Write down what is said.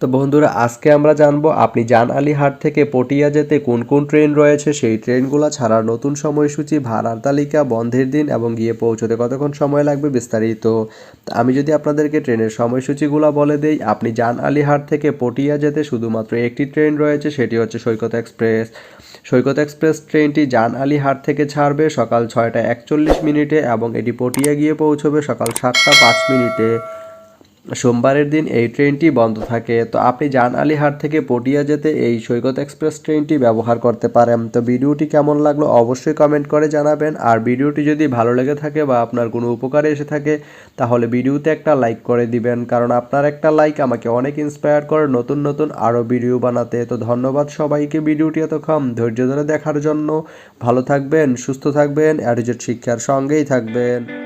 তো বন্ধুরা, আজকে আমরা জানব আপনি জান আলী হাট থেকে পটিয়া যেতে কোন কোন ট্রেন রয়েছে? সেই ট্রেনগুলো ছাড়ার নতুন সময়সূচি, ভাড়ার তালিকা, বন্ধের দিন এবং গিয়ে পৌঁছতে কতক্ষণ সময় লাগবে বিস্তারিত। আমি যদি আপনাদেরকে ট্রেনের সময়সূচিগুলো বলে দেই, আপনি জান আলী হাট থেকে পটিয়া যেতে শুধুমাত্র একটি ট্রেন রয়েছে, সেটি হচ্ছে সৈকত এক্সপ্রেস। সৈকত এক্সপ্রেস ট্রেনটি জান আলী হাট থেকে ছাড়বে সকাল ছয়টা একচল্লিশ মিনিটে এবং এটি পটিয়া গিয়ে পৌঁছবে সকাল সাতটা পাঁচ মিনিটে। সোমবারের দিন এই ট্রেনটি বন্ধ থাকে। তো আপনি জান আলীহাট থেকে পটিয়া যেতে এই সৈকত এক্সপ্রেস ট্রেনটি ব্যবহার করতে পারেন। তো ভিডিওটি কেমন লাগল অবশ্যই কমেন্ট করে জানাবেন। আর ভিডিওটি যদি ভালো লেগে থাকে বা আপনার কোনো উপকারে এসে থাকে, তাহলে ভিডিওতে একটা লাইক করে দিবেন। কারণ আপনার একটা লাইক আমাকে অনেক ইন্সপায়ার করে নতুন নতুন আরও ভিডিও বানাতে। তো ধন্যবাদ সবাইকে ভিডিওটি এতক্ষণ ধৈর্য ধরে দেখার জন্য। ভালো থাকবেন, সুস্থ থাকবেন অ্যাডিজেট শিক্ষার সঙ্গেই থাকবেন।